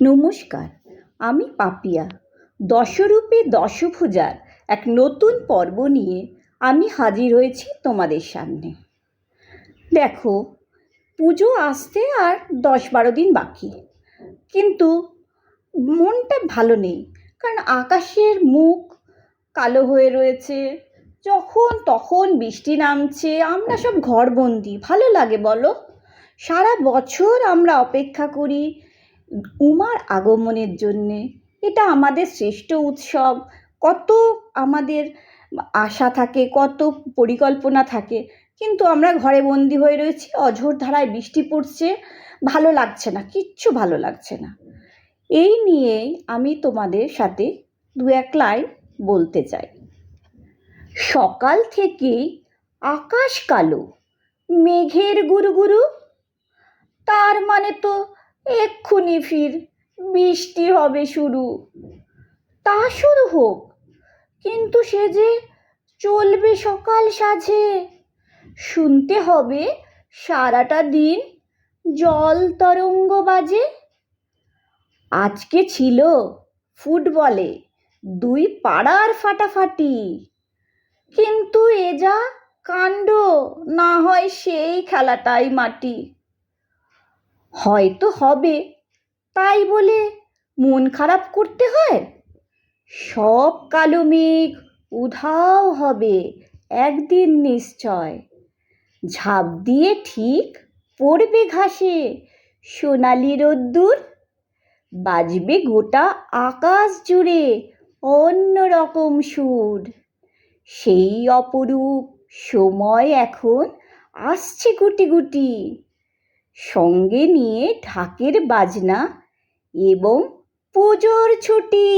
নমস্কার, আমি পাপিয়া, দশরূপে দশভুজার এক নতুন পর্ব নিয়ে আমি হাজির হয়েছি তোমাদের সামনে। দেখো, পুজো আসতে আর দশ বারো দিন বাকি। কিন্তু মনটা ভালো নেই, কারণ আকাশের মুখ কালো হয়ে রয়েছে। যখন তখন বৃষ্টি নামছে, আমরা সব ঘরবন্দি, ভালো লাগে বলো? সারা বছর আমরা অপেক্ষা করি উমার আগমনের জন্যে এটা আমাদের শ্রেষ্ঠ উৎসব। কত আমাদের আশা থাকে, কত পরিকল্পনা থাকে, কিন্তু আমরা ঘরে বন্দি হয়ে রয়েছি, অঝোর ধারায় বৃষ্টি পড়ছে, ভালো লাগছে না, কিচ্ছু ভালো লাগছে না। এই নিয়েই আমি তোমাদের সাথে দু এক লাইন বলতে চাই। সকাল থেকেই আকাশ কালো, মেঘের গুরুগুরু তার মানে তো এক্ষুনি ফির বৃষ্টি হবে শুরু। তা শুরু হোক, কিন্তু সে যে চলবে সকাল সাঝে, শুনতে হবে সারাটা দিন জল তরঙ্গ বাজে। আজকে ছিল ফুটবলে দুই পাড়ার ফাটাফাটি, কিন্তু এ যা কাণ্ড, না হয় সেই খেলাটাই মাটি। হয়তো হবে। তাই বলে মন খারাপ করতে হয়? সব কালো মেঘ উধাও হবে, একদিন নিশ্চয়। ঝাঁপ দিয়ে ঠিক পড়বে ঘাসে, সোনালি রোদ্দুর। বাজবে গোটা আকাশ জুড়ে অন্য রকম সুর। সেই অপরূপ সময় এখন আসছে গুটি গুটি। সঙ্গে নিয়ে ঢাকের বাজনা এবং পুজোর ছুটি।